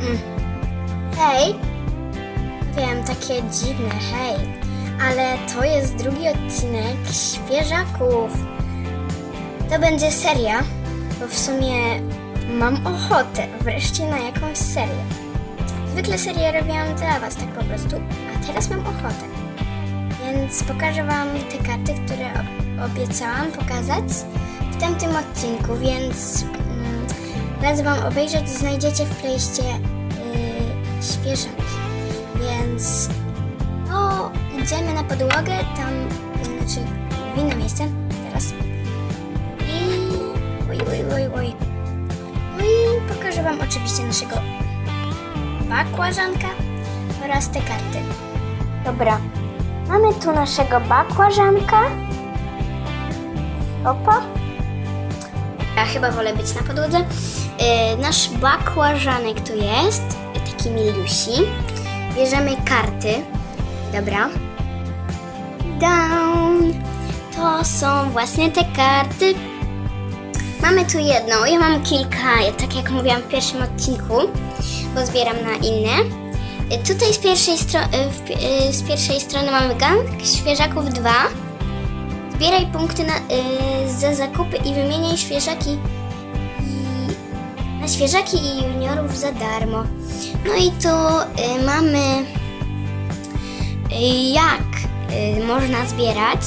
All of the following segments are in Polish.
Mm. Hej. Wiem, takie dziwne, hej. Ale to jest drugi odcinek Świeżaków. To będzie seria, bo w sumie mam ochotę wreszcie na jakąś serię. Zwykle serię robiłam dla Was tak po prostu, a teraz mam ochotę. Więc pokażę Wam te karty, które obiecałam pokazać w tamtym odcinku, więc raz Wam obejrzeć znajdziecie w playście yy. Więc no, idziemy na podłogę, tam, znaczy w inne miejsce teraz. I oj, oj, oj, oj. No i pokażę Wam oczywiście naszego bakłażanka oraz te karty. Dobra, mamy tu naszego bakłażanka. Opa. Ja chyba wolę być na podłodze. Yy, nasz bakłażanek tu jest, taki milusi. Bierzemy karty. Dobra. Down. To są właśnie te karty. Mamy tu jedną, ja mam kilka, tak jak mówiłam w pierwszym odcinku, bo zbieram na inne. Y, Tutaj z pierwszej, y, y, z pierwszej strony mamy gang świeżaków 2. Zbieraj punkty na, y, za zakupy i wymieniaj świeżaki na świeżaki i juniorów za darmo. No i tu y, mamy y, jak y, można zbierać.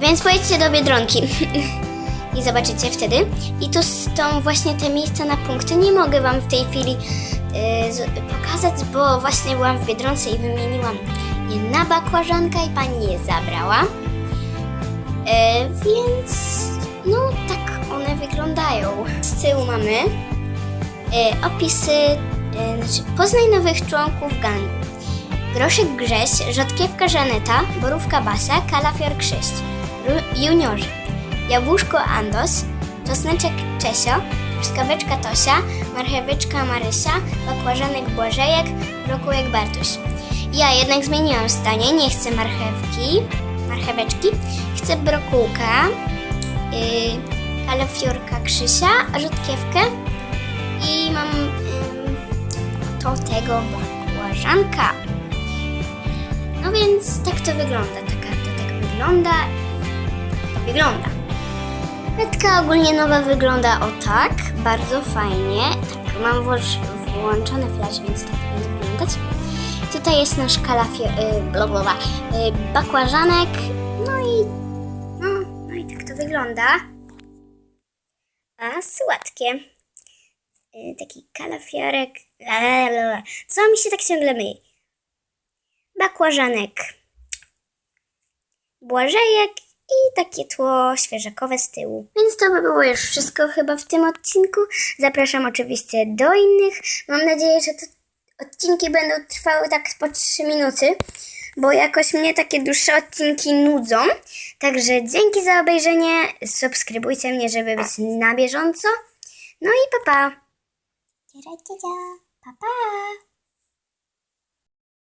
Więc pojedźcie do Biedronki i zobaczycie wtedy. I tu są właśnie te miejsca na punkty. Nie mogę Wam w tej chwili pokazać, bo właśnie byłam w Biedronce i wymieniłam je na bakłażanka i pani je zabrała. E, więc no tak one wyglądają. Z tyłu mamy e, opisy, e, znaczy poznaj nowych członków gangu. Groszek Grześ, Rzodkiewka Żaneta, Borówka Basia, Kalafior Krzyść, Ru- Juniorzy, Jabłuszko Andos, Czosneczek Czesio, Truskaweczka Tosia, Marcheweczka Marysia, Bakłażanek Błażejek, Brokułek Bartuś. Ja jednak zmieniłam zdanie, nie chcę marchewki, marcheweczki, chcę brokułka, yy, kalafiorka Krzysia, rzodkiewkę i mam ym, to tego bakłażanka. No więc tak to wygląda, ta karta tak wygląda, to wygląda. Kartka ogólnie nowa wygląda o tak, bardzo fajnie. Tak, mam włącz, włączony flash, więc tak będzie wyglądać. Tutaj jest nasz kalafio, y, bla, bla, bla, y, bakłażanek, no i no, no i tak to wygląda. A słodkie. Y, taki kalafiorek. La, la, la, la. Co mi się tak ciągle myli? Bakłażanek. Błażejek i takie tło świeżakowe z tyłu. Więc to by było już wszystko chyba w tym odcinku. Zapraszam oczywiście do innych. Mam nadzieję, że te odcinki będą trwały tak po 3 minuty, bo jakoś mnie takie dłuższe odcinki nudzą. Także dzięki za obejrzenie. Subskrybujcie mnie, żeby być na bieżąco. No i pa pa. Pa pa.